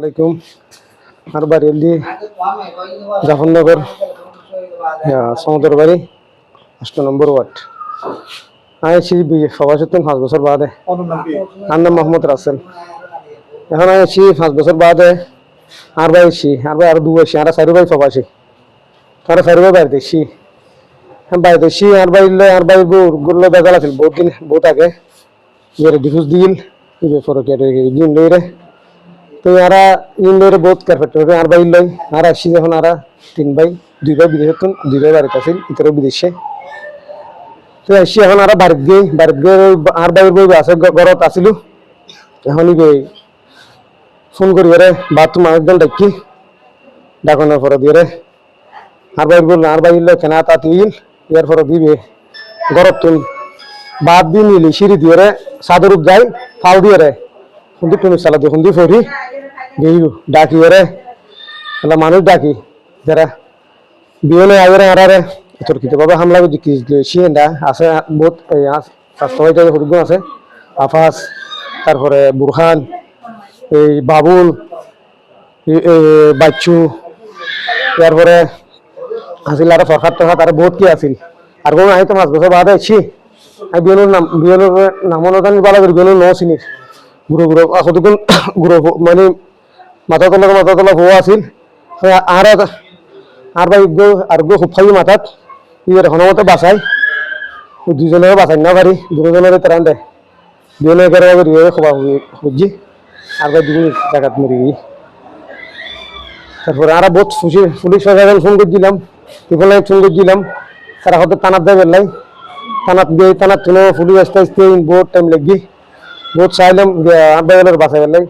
আলাইকুম। আর বাড়ি হলি জাফরনগর। সমুদ্র বাড়ি নম্বর ওয়ার্ড। সভাসত্তন পাঁচ বছর বাদে। আর নাম মোহাম্মদ রাসেল। এখন আইছি পাঁচ বছর বাদে। আর ভাই আইছি আর ভাই আর দু আইছি আর চারি ভাই প্রবাসী আর ভাই বাড়িতে বাড়িতে আর ভাই আর ভাই বউ গুলো বেজাল আছিল, বহুত দিন বহুত আগে। ডিফুজ দিল লইরে। তো ইন্ডোরে বহুত কারফেট হবে। আর ভাই লই, আর যখন আর তিন ভাই, দুই ভাই বিদেশে দুই ভাই বাড়িতে আছিল ইতরও বিদেশে। তো আসছি এখন আর বাড়িত গিয়ে বাড়িত গিয়ে আর ভাইয়ের বই আছে ঘরত আছিল এখন ইবে ফোন করি রে বাথরুম আরেকজন ডাকি, ডাকনের পরে দিয়ে রে আর ভাই বলল আর লই কেনা তা তুইল ইয়ার পরে দিবে, ঘরত তুন। বাদ দিয়ে নিলি, সিঁড়ি দিয়ে রে সাদর উপ যাই ফাল দিয়ে রে চালা দিয়ে খুন্দি ফরি গেইও ডাকি রে এলা মানুষ ডাকি, যারা বিয়ে আগে আরারে তোর কিতে বাবা হামলা কি আছে, বহুত স্বাস্থ্য হয়ে আছে। আফাস, তারপরে বুরহান, এই বাবুল বাচ্চু, তারপরে আছিল আর ফরখাত টরখাত আর বহুত কি আছিল। আর কোনো আই তো মাছ বছর বাদে আছি বিয়নুর নাম বিয়নুর নামও নাজানি বালা করি বিয়নুর ন চিনি গুরু গুরু কতক্ষণ গুরু মানে মাথা তলা মাথা তলা হওয়া আছিল আর আর গো আর গো খাই মাথাত ইয়ের হনমতে বাঁচাই ওই দুজনের বাঁচাই না পারি দুজনের তারান দেয় বিয়নের করে করি খোবা খুঁজি আর ভাই দুজন জায়গাত মরি গিয়ে তারপরে আর বহুত খুশি পুলিশ প্রশাসন ফোন করছিলাম এখানে ফোন করছিলাম তারা হয়তো থানাত দেয় বেলাই থানাত গিয়ে থানাত তুলে পুলিশ আসতে আসতে বহুত টাইম লাগি বহুত চাইলাম আড্ডা বাসা বেলাই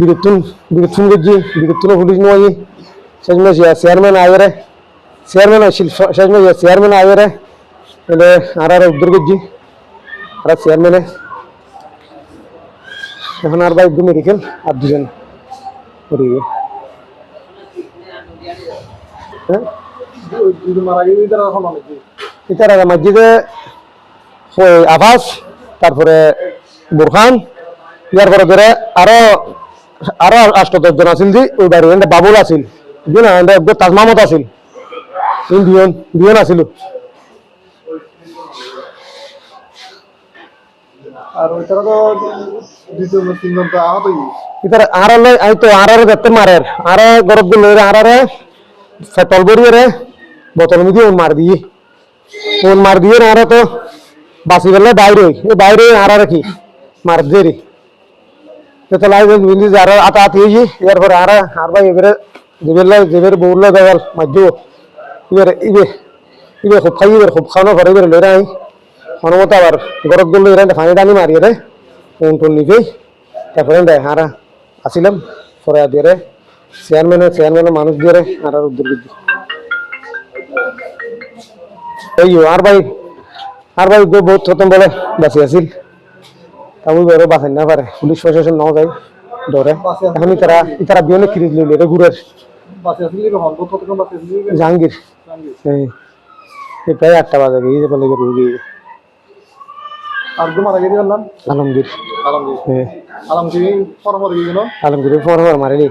বিরুদ্ধুন বিরুদ্ধুন করছি বিরুদ্ধুন পুলিশ নয় শেষমেশ চেয়ারম্যান আয়রে চেয়ারম্যান আসছিল শেষমেশ চেয়ারম্যান আয়রে এলে আর আর উদ্ধার করছি, আর চেয়ারম্যানে এখন আর ভাই একদম মেডিকেল আর দুজন মরে গিয়ে হ্যাঁ মসজিদে ওই আভাস, তারপরে বুরখান ইয়ার পরে ধরে আরও আরও আষ্ট দশজন আছিল যে ওই বাড়ি এখানটা বাবুল আছিল। বুঝলি না এখানটা একদম তাজমামত আছিল। বিয়ন বিয়ন আছিল। আর ওইটারা তো দ্বিতীয় তিনজন তো আহত ইতার আর আই তো আর আর দেখতে মারের। আর গরব দিল আর আর বড়িয়ে রে বোতল মিদি মার দিয়ে। ফোন মার দিয়ে আর তো বাসি গেলে বাইরে। এই বাইরে কি? মার দিয়ে রে তো লাই মিলি আর আতা আতি হই এর পরে আর আর ভাই এবারে যেবেলে যেবের বউলে দেওয়াল মাঝে এবারে ইবে ইবে খুব খাই, এবার খুব খাওয়ানো করে এবার লড়াই হনুমত আবার গরত গেল এরা ফানি টানি মারিয়ে রে ফোন টোন নিবে তারপরে দেয় হারা আসিলাম, পরে দিয়ে রে চেয়ারম্যানে চেয়ারম্যানে মানুষ দিয়ে রে, আর আর দিচ্ছি এই আর ভাই আর ভাই বহুত প্রথম বলে বাঁচি আছিল। আমি বেরো বাঁচাই না পারে পুলিশ প্রশাসন নাও যায় ধরে এখন তারা তারা বিয়নে লইলে রে ঘুরের জাহাঙ্গীর এই এই প্রায় আটটা বাজে গিয়ে বলে। রুগী আলমগীর আলমগীর আলমগীর পরমর গিয়ে